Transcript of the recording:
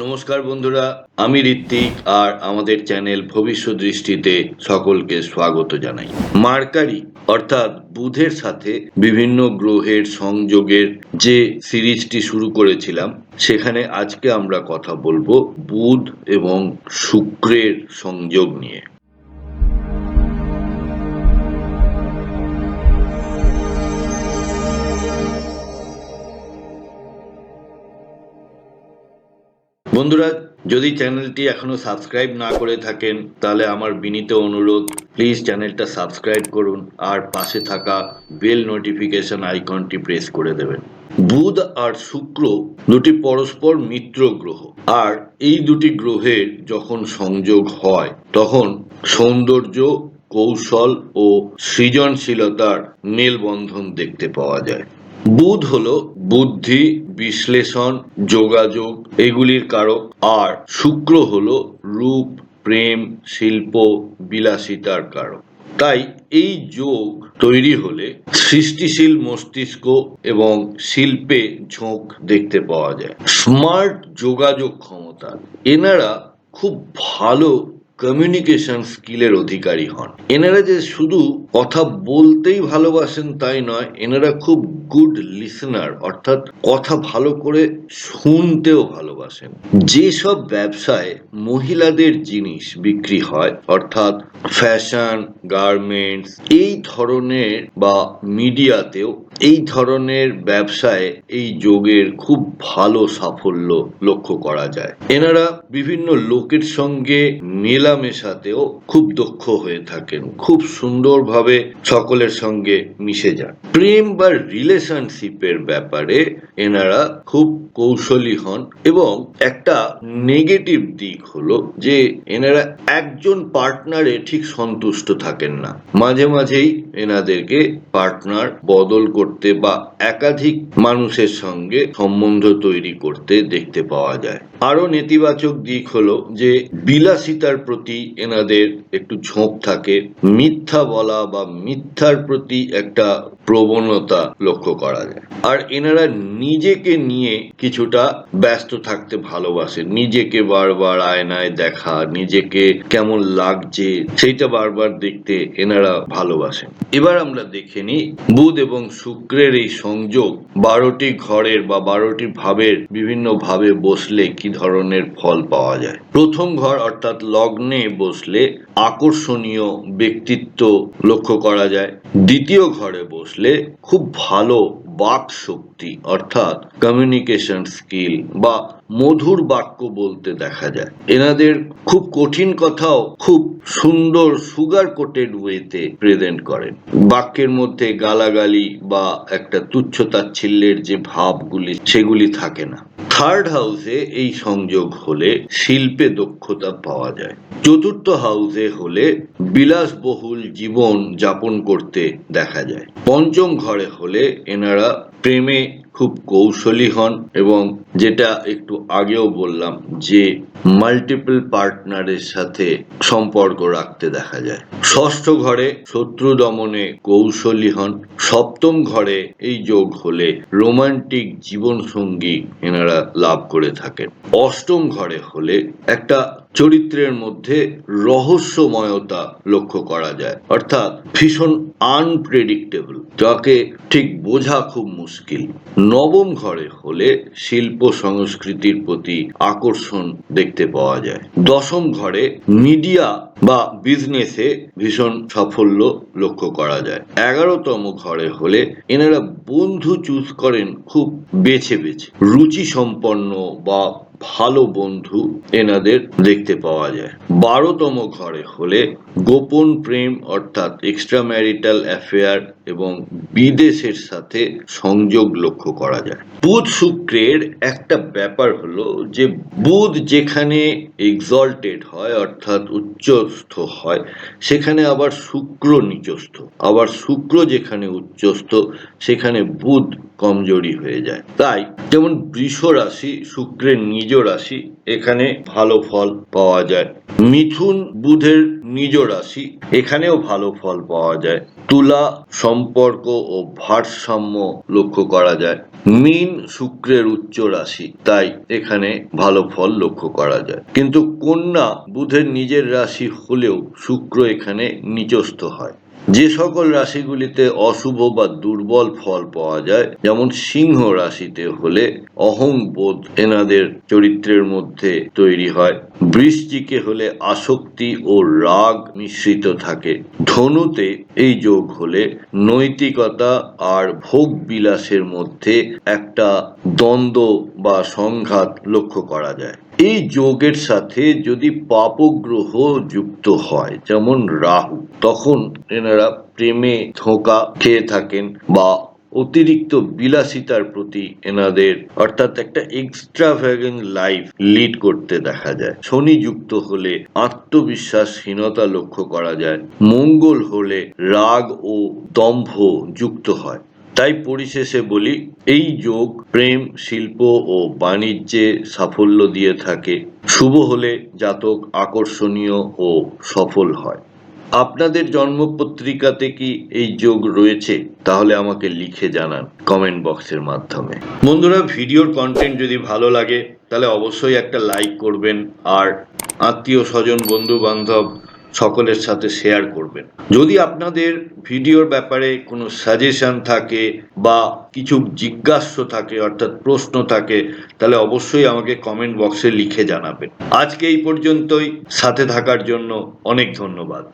নমস্কার বন্ধুরা, আমি ঋত্বিক আর আমাদের চ্যানেল ভবিষ্যৎ দৃষ্টিতে সকলকে স্বাগত জানাই। মার্কারি, অর্থাৎ বুধের সাথে বিভিন্ন গ্রহের সংযোগের যে সিরিজটি শুরু করেছিলাম, সেখানে আজকে আমরা কথা বলব বুধ এবং শুক্রের সংযোগ নিয়ে। বন্ধুরা, যদি চ্যানেলটি এখনও সাবস্ক্রাইব না করে থাকেন, তাহলে আমার বিনীত অনুরোধ, প্লিজ চ্যানেলটা সাবস্ক্রাইব করুন আর পাশে থাকা বেল নোটিফিকেশন আইকনটি প্রেস করে দেবেন। বুধ আর শুক্র দুটি পরস্পর মিত্র গ্রহ। আর এই দুটি গ্রহের যখন সংযোগ হয়, তখন সৌন্দর্য, কৌশল ও সৃজনশীলতার মেলবন্ধন দেখতে পাওয়া যায়। বুধ হলো বুদ্ধি, বিশ্লেষণ, যোগাযোগ, এগুলির কারক, আর শুক্র হলো রূপ, প্রেম, শিল্প, বিলাসিতার কারক। তাই এই যোগ তৈরি হলে সৃষ্টিশীল মস্তিষ্ক এবং শিল্পে ঝোঁক দেখতে পাওয়া যায়। স্মার্ট যোগাযোগ ক্ষমতা, এনারা খুব ভালো কমিউনিকেশন স্কিলের অধিকারী হন। এনারা যে শুধু কথা বলতেই ভালোবাসেন তাই নয়, এনারা খুব গুড লিসনার অর্থাৎ কথা ভালো করে শুনতেও ভালোবাসেন। যেসব ব্যবসায় মহিলাদের জিনিস বিক্রি হয়, অর্থাৎ ফ্যাশন গার্মেন্টস এই ধরনের বা মিডিয়াতেও এই ধরনের ব্যবসায় এই যোগের খুব ভালো সাফল্য লক্ষ্য করা যায়। এনারা বিভিন্ন লোকের সঙ্গে মেলামেশাতেও খুব দক্ষ হয়ে থাকেন, খুব সুন্দরভাবে সকলের সঙ্গে মিশে যান। প্রেম বা রিলেশনশিপের ব্যাপারে এনারা খুব কৌশলী হন এবং একটা নেগেটিভ দিক হলো যে এনারা একজন পার্টনারে ঠিক সন্তুষ্ট থাকেন না। মাঝে মাঝেই এনাদেরকে পার্টনার বদল করতে বা একাধিক মানুষের সঙ্গে সম্বন্ধ তৈরি করতে দেখতে পাওয়া যায়। আরও নেতিবাচক দিক হলো যে বিলাসিতার প্রতি এনাদের একটু ঝোঁক থাকে। মিথ্যা বলা বা মিথ্যার প্রতি একটা প্রবণতা লক্ষ্য করা যায়। আর এনারা নিজেকে নিয়ে কিছুটা ব্যস্ত থাকতে ভালোবাসে নিজেকে বারবার আয়নায় দেখা, নিজেকে কেমন লাগছে, সেইটা বারবার দেখতে এনারা ভালোবাসেন। এবার আমরা দেখে নিই বুধ এবং শুক্রের এই সংযোগ বারোটি ঘরের বা বারোটি ভাবের বিভিন্ন ভাবে বসলে কি ধরনের ফল পাওয়া যায়? প্রথম ঘর অর্থাৎ লগ্নে বসলে আকর্ষণীয় ব্যক্তিত্ব লক্ষ্য করা যায়। দ্বিতীয় ঘরে বসলে খুব ভালো বাক শক্তি, অর্থাৎ কমিউনিকেশন স্কিল বা মধুর বাক্য বলতে দেখা যায়। এনাদের খুব কঠিন কথাও খুব সুন্দর সুগার কোটেড ওয়েতে প্রেজেন্ট করেন। বাক্যের মধ্যে গালাগালি বা একটা তুচ্ছ তাচ্ছিল্যের যে ভাবগুলি, সেগুলি থাকে না। থার্ড হাউসে এই সংযোগ হলে শিল্পে দক্ষতা পাওয়া যায়। চতুর্থ হাউসে হলে বিলাসবহুল জীবন যাপন করতে দেখা যায়। পঞ্চম ঘরে হলে এনারা প্রেমে খুব কৌশলী হন এবং যেটা একটু আগেও বললাম যে মাল্টিপল পার্টনারের সাথে সম্পর্ক রাখতে দেখা যায়। ষষ্ঠ ঘরে শত্রু দমনে কৌশলী হন। সপ্তম ঘরে এই যোগ হলে রোমান্টিক জীবন সঙ্গী এনারা লাভ করে থাকেন। অষ্টম ঘরে হলে একটা চরিত্রের মধ্যে রহস্যময়তা লক্ষ্য করা যায়। অর্থাৎ ভীষণ আনপ্রেডিক্টেবল যাকে ঠিক বোঝা খুব মুশকিল। নবম ঘরে হলে শিল্প সংস্কৃতির প্রতি আকর্ষণ দেখতে পাওয়া যায়। দশম ঘরে মিডিয়া বা বিজনেসে ভীষণ সাফল্য লক্ষ্য করা যায়। এগারোতম ঘরে হলে এনারা বন্ধু চুজ করেন খুব বেছে বেছে। রুচি সম্পন্ন বা ভালো বন্ধু এনাদের দেখতে পাওয়া যায়। বারোতম ঘরে হলে গোপন প্রেম অর্থাৎ এক্সট্রা ম্যারিটাল অ্যাফেয়ার এবং বিদেশের সাথে সংযোগ লক্ষ্য করা যায়। বুধ শুক্রের একটা ব্যাপার হলো যে, বুধ যেখানে এক্সল্টেড হয় অর্থাৎ উচ্চস্থ হয়, সেখানে আবার শুক্র নিচস্থ। আবার শুক্র যেখানে উচ্চস্থ, সেখানে বুধ কমজোরি হয়ে যায়। তাই যেমন বৃষ রাশি শুক্রের নিজ রাশি, এখানে ভালো ফল পাওয়া যায়। মিথুন বুধের নিজ রাশি, এখানেও ভালো ফল পাওয়া যায়। তুলা সম্পর্ক ও ভারসাম্য লক্ষ্য করা যায়। মিন শুক্রের উচ্চ রাশি, তাই এখানে ভালো ফল লক্ষ্য করা যায়। কিন্তু কন্যা বুধের নিজের রাশি হলেও শুক্র এখানে নিচস্থ হয়। যে সকল রাশিগুলিতে অশুভ বা দুর্বল ফল পাওয়া যায়, যেমন সিংহ রাশিতে হলে অহংবোধ এনাদের চরিত্রের মধ্যে তৈরি হয়। বৃষ্টিকে হলে আসক্তি ও রাগ মিশ্রিত থাকে। ধনুতে এই যোগ হলে নৈতিকতা আর ভোগ বিলাসের মধ্যে একটা দ্বন্দ্ব বা সংঘাত লক্ষ্য করা যায়। এই যোগের সাথে যদি পাপগ্রহ যুক্ত হয়, যেমন রাহু, তখন এনারা প্রেমে ধোঁকা খেয়ে থাকেন বা অতিরিক্ত বিলাসিতার প্রতি এনাদের, অর্থাৎ একটা এক্সট্রা এক্সট্রাভ্যাগেন্ট লাইফ লিড করতে দেখা যায়। শনি যুক্ত হলে আত্মবিশ্বাসহীনতা লক্ষ্য করা যায়। মঙ্গল হলে রাগ ও দম্ভ যুক্ত হয়। তাই পরিশেষে বলি, এই যোগ প্রেম, শিল্প ও বাণিজ্যে সাফল্য দিয়ে থাকে। শুভ হলে জাতক আকর্ষণীয় ও সফল হয়। আপনাদের জন্মপত্রিকাতে কি এই যোগ রয়েছে? তাহলে আমাকে লিখে জানান কমেন্ট বক্সের মাধ্যমে। বন্ধুরা, ভিডিওর কন্টেন্ট যদি ভালো লাগে, তাহলে অবশ্যই একটা লাইক করবেন। আর আত্মীয় স্বজন বন্ধু বান্ধব সকলের সাথে শেয়ার করবেন। যদি আপনাদের ভিডিওর ব্যাপারে কোনো সাজেশন থাকে বা কিছু জিজ্ঞাস্য থাকে, অর্থাৎ প্রশ্ন থাকে, তাহলে অবশ্যই আমাকে কমেন্ট বক্সে লিখে জানাবেন। আজকে এই পর্যন্তই। সাথে থাকার জন্য অনেক ধন্যবাদ।